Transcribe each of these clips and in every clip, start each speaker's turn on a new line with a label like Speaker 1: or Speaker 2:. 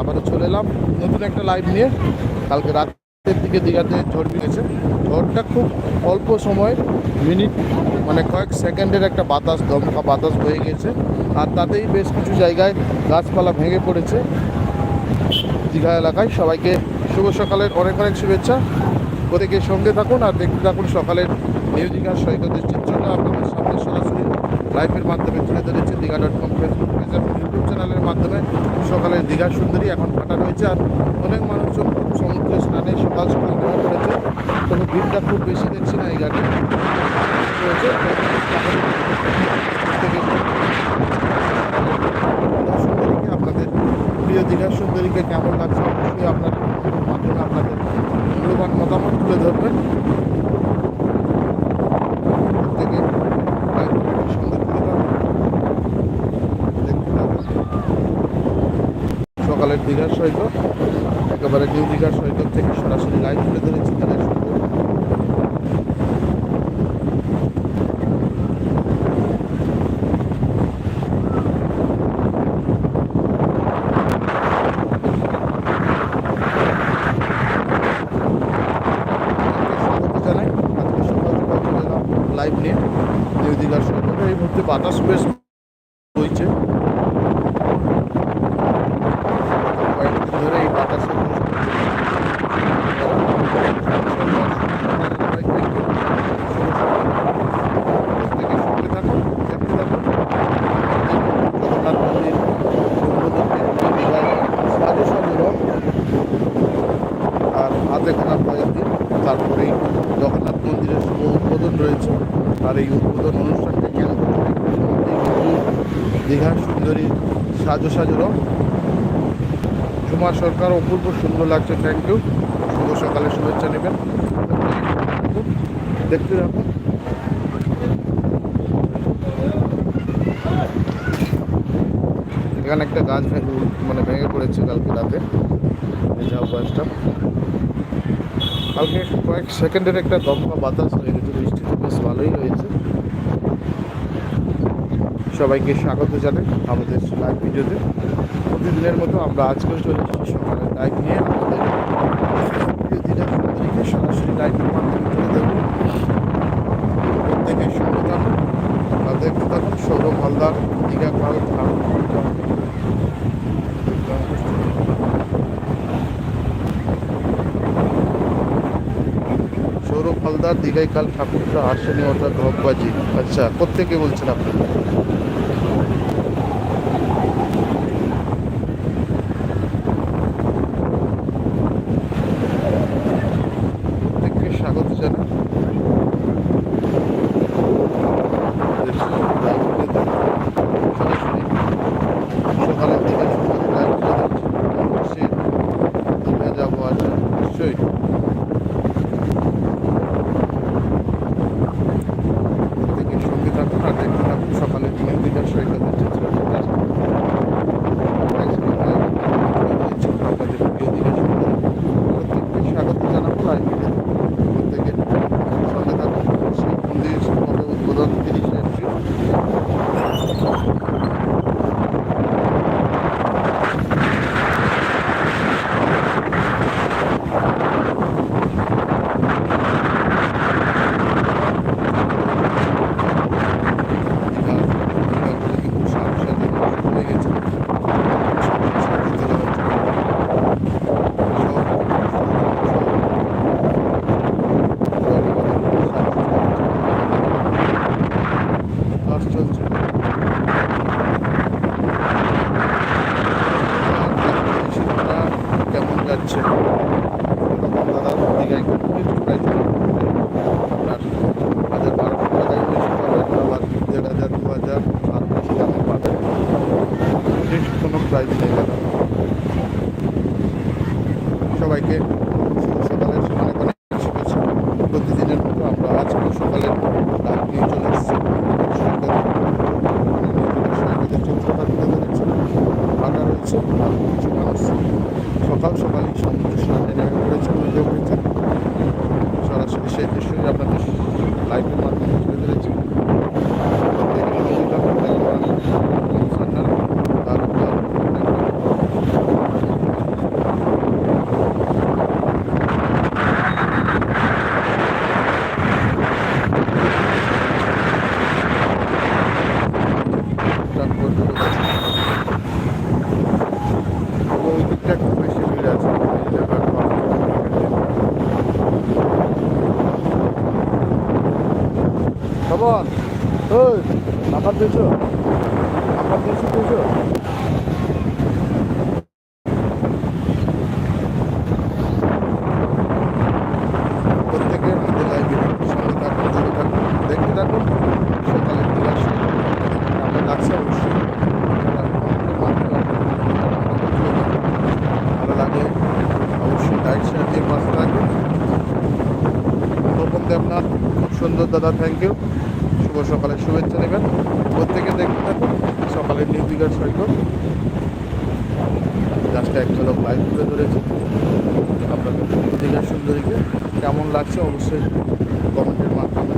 Speaker 1: আবারও চলে এলাম। নতুন একটা লাইভ নিয়ে। কালকে রাতের দিকে দীঘাতে ঝড় গেছে ঝড়টা খুব অল্প সময়, মিনিট মানে কয়েক সেকেন্ডের একটা বাতাস দমকা বাতাস বয়ে গেছে। আর তাতেই বেশ কিছু জায়গায় গাছপালা ভেঙে পড়েছে। দীঘা এলাকায় সবাইকে শুভ সকালের অনেক অনেক শুভেচ্ছা। প্রত্যেকে সঙ্গে থাকুন আর দেখতে থাকুন সকালের নিউ দীঘার সৈকতের চিত্রটা আপনাদের সামনে সরাসরি লাইভের মাধ্যমে তুলে ধরেছে Digha dot com Facebook page এবং ইউটিউব চ্যানেলের মাধ্যমে। সকালের দীঘা সুন্দরী এখন ফাটা রয়েছে আর অনেক মানুষজন সমুদ্রে স্নানে সকাল সকাল নেমে পড়েছে তবে ভিড়টা খুব বেশি দেখছি না এই রয়েছে, সুন্দরীকে আপনাদের, প্রিয় দীঘা সুন্দরীকে কেমন লাগছে অবশ্যই আপনার মাধ্যমে আপনাদের মূল্যবান মতামত তুলে ধরবেন। থাকুন। সকালের দীঘার সৈকত একেবারে নিউ দীঘার সৈকত থেকে সরাসরি লাইভ তুলে ধরেছি দীঘার সুন্দর স্বাগত জানাই আজকে সকাল সকাল চলে এলাম লাইভ নিয়ে নিউ দীঘার সৈকতে এই মুহূর্তে বাতাস বেশ বইছে কয়েকদিন এই আর হাতে তারপরেই জগন্নাথ মন্দিরের শুভ উদ্বোধন রয়েছে। আর এই উদ্বোধন অনুষ্ঠানকে কেন্দ্র দীঘার সুন্দরী সাজো সাজো রং। ঝুমা সরকার অপূর্ব সুন্দর লাগছে থ্যাংক ইউ শুভ সকালে শুভেচ্ছা নেবেন। দেখতে রাখুন এখানে একটা গাছ ভেঙে মানে ভেঙে পড়েছে কালকে রাতে। ঝাউ গাছটা কালকে কয়েক সেকেন্ডের একটা দমকা বাতাস হয়ে গেছে বৃষ্টিটা বেশ ভালোই হয়েছে। সবাইকে স্বাগত জানাই আমাদের লাইভ ভিডিওতে। প্রতিদিনের মতো আমরা আজকেও চলে এসেছি সকালে লাইভ নিয়ে। আমাদের সুন্দরীকে সরাসরি লাইভের মাধ্যমে তুলে দেবো প্রত্যেকের সঙ্গে থাকুন। আর দেখতে থাকুন সৌরভ হালদার, দীঘা কাল সৌরভ হালদার, দীঘায় কাল ঠাকুরটা আসেনি ওটা ঢপবাজি আচ্ছা কোথেকে বলছেন আপনি। সবাইকে jak tutaj się wyleczy, ile bardzo Come on! Hey! 나가 되죠? 나가 되죠? দাদা থ্যাংক ইউ শুভ সকালে শুভেচ্ছা নেবেন। প্রত্যেকে দেখতে থাকুন। সকালে নির্বিকার সৈকত জাস্ট এক ঝলক লাইভ তুলে ধরেছি। আপনাদের দীঘা সুন্দরীকে কেমন লাগছে অবশ্যই কমেন্টের মাধ্যমে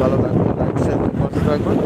Speaker 1: ভালো লাগবে লাইক শেয়ার করতে থাকবেন